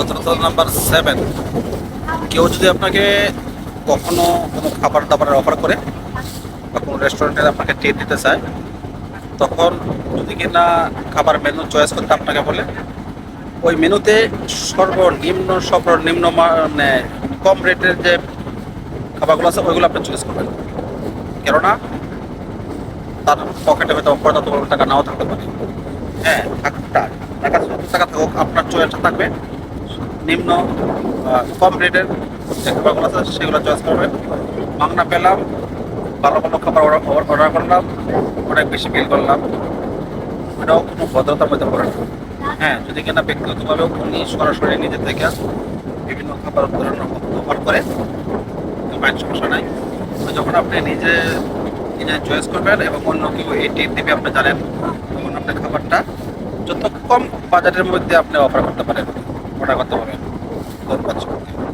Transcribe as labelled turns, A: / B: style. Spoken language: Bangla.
A: সতর্কতা নাম্বার সেভেন কেউ যদি আপনাকে কখনো কোনো খাবার দাবারের অফার করে বা কোনো রেস্টুরেন্টে আপনাকে ট্রিট দিতে চায়, তখন যদি কিনা খাবার মেনু চয়েস করতে আপনাকে বলে, ওই মেনুতে সর্বনিম্ন সর্বনিম্ন মানে কম রেটের যে খাবারগুলো আছে, ওইগুলো আপনি চয়েস করবেন। কেননা তার পকেটে হয়তো পর্যাপ্ত টাকা নাও থাকতে পারে। হ্যাঁ টাকা টাকা থাকুক, আপনার চয়েসটা থাকবে। নিম্ন কম রেটের যে খাবারগুলো আছে, সেগুলো চয়েস করবেন মাংনা পেলাম, ভালো ভালো খাবার অর্ডার অর্ডার করলাম, অনেক বেশি বিল করলাম। এটাও কোনো ভদ্রতার মধ্যে পড়ে না। হ্যাঁ যদি কিনা ব্যক্তিগতভাবে উনি সরাসরি নিজে থেকে বিভিন্ন খাবার উদাহরণ অফার করে মাইন্ড সমস্যা নাই। তো যখন আপনি নিজে নিজে চয়েস করবেন এবং অন্য কেউ এই টিপ দিবে, আপনি জানেন, তখন আপনি খাবারটা যত কম বাজেটের মধ্যে আপনি অফার করতে পারেন ওটা করতে পারবেন ধন্যবাদ সকলকে